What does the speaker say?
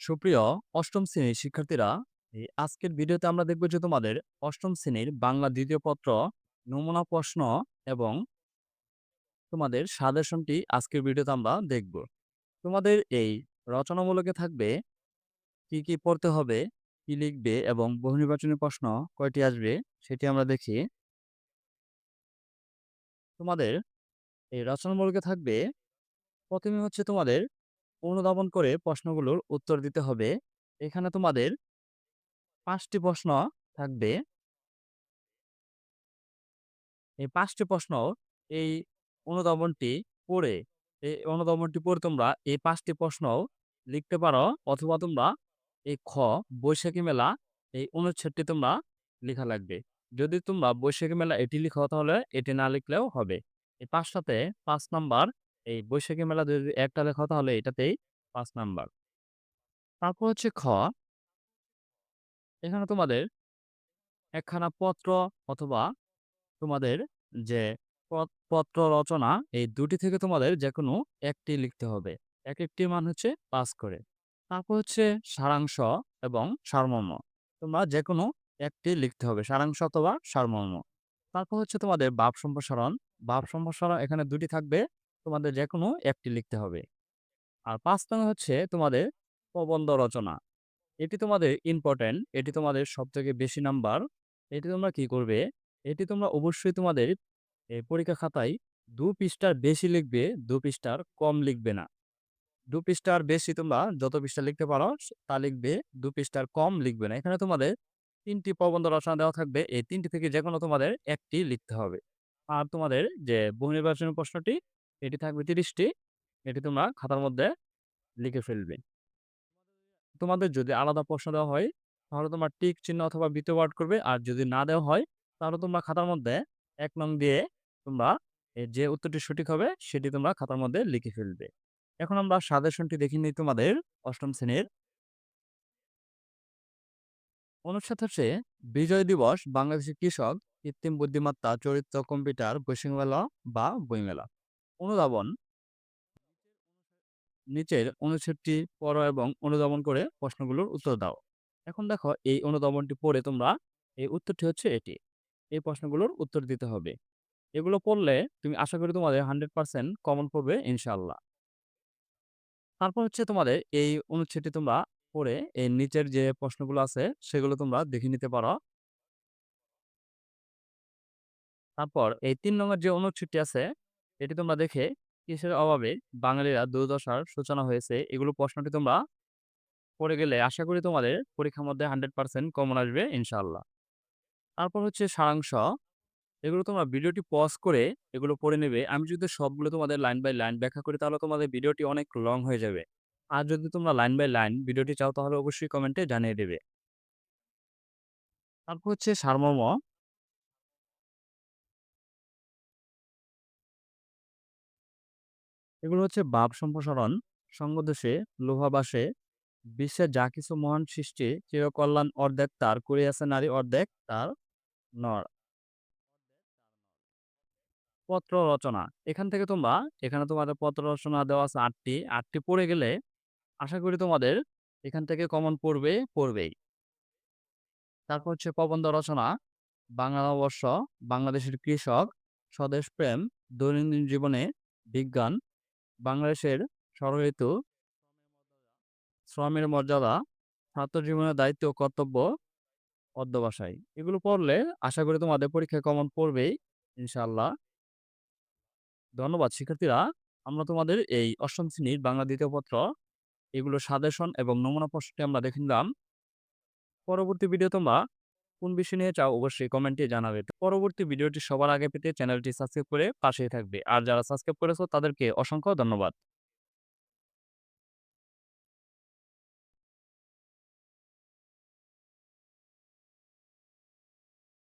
সুপ্রিয় অষ্টম শ্রেণির শিক্ষার্থীরা, এই আজকের ভিডিওতে আমরা দেখব যে তোমাদের অষ্টম শ্রেণির বাংলা দ্বিতীয় পত্র, নমুনা প্রশ্ন এবং তোমাদের সাজেশনটি আজকের ভিডিওতে আমরা দেখব। তোমাদের এই রচনামূলকে থাকবে কি, কি পড়তে হবে, কি লিখবে এবং বহুনির্বাচনী প্রশ্ন কয়টি আসবে সেটি আমরা দেখি। তোমাদের এই রচনামূলকে থাকবে প্রথমে হচ্ছে তোমাদের অনুধাবন করে প্রশ্নগুলোর উত্তর দিতে হবে। এখানে তোমাদের ৫ টি প্রশ্ন থাকবে। এই ৫ টি প্রশ্ন, এই অনুধাবনটি পড়ে, এই অনুধাবনটি পড়ে তোমরা এই ৫ টি প্রশ্ন লিখতে পারো অথবা তোমরা এই খ, বৈশাখী মেলা, এই অনুচ্ছেদটি তোমরা লিখা লাগবে। যদি তোমরা বৈশাখী মেলা এটি লিখো তাহলে এটি না লিখলেও হবে। এই ৫ টাতে ৫ নাম্বার এই বৈশাখী মেলা যদি একটা লেখো তাহলে এটাতেই ৫ নাম্বার। তারপর হচ্ছে খ এখানে তোমাদের একখানা পত্র অথবা তোমাদের যে পত্র রচনা এই দুটি থেকে তোমাদের যেকোনো একটি লিখতে হবে। এক একটি মান হচ্ছে পাস করে। তারপর হচ্ছে সারাংশ এবং সারমর্ম। তোমরা যেকোনো একটি লিখতে হবে। সারাংশ অথবা সারমর্ম। তারপর হচ্ছে তোমাদের বাপ সম্প্রসারণ। বাপ সম্প্রসারণ এখানে দুটি থাকবে। তোমাদের যেকোনো একটি লিখতে হবে। আর পাঁচ নং হচ্ছে তোমাদের প্রবন্ধ রচনা। এটি তোমাদের ইম্পর্ট্যান্ট এটি তোমাদের সবথেকে বেশি নাম্বার। এটি তোমরা কি করবে? এটি তোমরা অবশ্যই তোমাদের পরীক্ষা খাতায় দু পৃষ্ঠার বেশি লিখবে, দু পৃষ্ঠার কম লিখবে না। দু পৃষ্ঠার বেশি তোমরা যত পৃষ্ঠা লিখতে পারো তা লিখবে, দু পৃষ্ঠার কম লিখবে না। এখানে তোমাদের তিনটি প্রবন্ধ রচনা দেওয়া থাকবে। এই ৩ টি থেকে যেকোনো তোমাদের একটি লিখতে হবে। আর তোমাদের যে বহুনির্বাচনী প্রশ্নটি এটি থাকবে তিরিশটি এটি তোমরা খাতার মধ্যে লিখে ফেলবে। তোমাদের যদি আলাদা প্রশ্ন দেওয়া হয় তাহলে তোমরা টিক চিহ্ন অথবা ওয়ার্ড করবে। আর যদি না দেওয়া হয় তাহলে তোমরা খাতার মধ্যে এক নং দিয়ে তোমরা যে উত্তরটি সঠিক হবে সেটি তোমরা খাতার মধ্যে লিখে ফেলবে। এখন আমরা সাজেশনটি দেখে নিই তোমাদের অষ্টম শ্রেণির। অনুচ্ছেদ হচ্ছে বিজয় দিবস বাংলাদেশের কৃষক, কৃত্রিম বুদ্ধিমত্তা, চরিত্র, কম্পিউটার, বৈশাখী মেলা বা বইমেলা। অনুধাবন নিচের অনুচ্ছেদটি পড়ো এবং অনুধাবন করে প্রশ্নগুলোর উত্তর দাও। এখন দেখো, এই অনুধাবনটি পড়ে তোমরা, এই উত্তরটি হচ্ছে এটি। এই প্রশ্নগুলোর উত্তর দিতে হবে। এগুলো পড়লে তুমি আশা করি তোমাদের 100% কমন পড়বে, ইনশাআল্লাহ। তারপর হচ্ছে তোমাদের এই অনুচ্ছেদটি তোমরা পড়ে এর নিচের যে প্রশ্নগুলো আছে, সেগুলো তোমরা দেখে নিতে পারো। তারপর এই ৩ নংয়ের যে অনুচ্ছেদটি আছে এটি তোমরা দেখে কিসের অভাবে বাঙালিরা দুর্দশার সূচনা হয়েছে, এগুলো প্রশ্নটি তোমরা পড়ে গেলে আশা করি তোমাদের পরীক্ষার মধ্যে 100% কমন আসবে ইনশাল্লাহ তারপর হচ্ছে সারাংশ। এগুলো তোমরা ভিডিওটি পজ করে এগুলো পড়ে নেবে। আমি যদি সবগুলো তোমাদের লাইন বাই লাইন ব্যাখ্যা করি, তাহলে তোমাদের ভিডিওটি অনেক লং হয়ে যাবে। আর যদি তোমরা লাইন বাই লাইন ভিডিওটি চাও, তাহলে অবশ্যই কমেন্টে জানিয়ে দেবে। তারপর হচ্ছে সারমর্ম। এগুলো হচ্ছে ভাব সম্প্রসারণ, সঙ্গদোষে, লোভাবাসে, বিশ্বের যা কিছু মহান সৃষ্টি, চিরকল্যাণ অর্ধেক তার, করিয়াছে নারী অর্ধেক তার নর। পত্র রচনা। এখান থেকে তোমরা এখানে তোমাদের পত্র রচনা দেওয়া আছে ৮ টি। ৮ টি পড়ে গেলে আশা করি তোমাদের এখান থেকে কমন পড়বে, পড়বেই। তারপর হচ্ছে প্রবন্ধ রচনা, বাংলা নববর্ষ, বাংলাদেশের কৃষক, স্বদেশপ্রেম, দৈনন্দিন জীবনে বিজ্ঞান, বাংলাদেশের ষড়ঋতু, শ্রমের মর্যাদা, ছাত্র জীবনের দায়িত্ব ও কর্তব্য, অধ্যবসায়। এগুলো পড়লে আশা করি তোমাদের পরীক্ষায় কমন পড়বেই ইনশাআল্লাহ। ধন্যবাদ শিক্ষার্থীরা। আমরা তোমাদের এই অষ্টম শ্রেণির বাংলা দ্বিতীয় পত্র এগুলো সাজেশন এবং নমুনা প্রশ্নটি আমরা দেখে নিলাম। পরবর্তী ভিডিও তোমরা কোন বিষয় নিয়ে চাও অবশ্যই কমেন্টে জানাবে। পরবর্তী ভিডিওটি সবার আগে পেতে চ্যানেলটি সাবস্ক্রাইব করে পাশেই থাকবে। আর যারা সাবস্ক্রাইব করেছ তাদেরকে অসংখ্য ধন্যবাদ।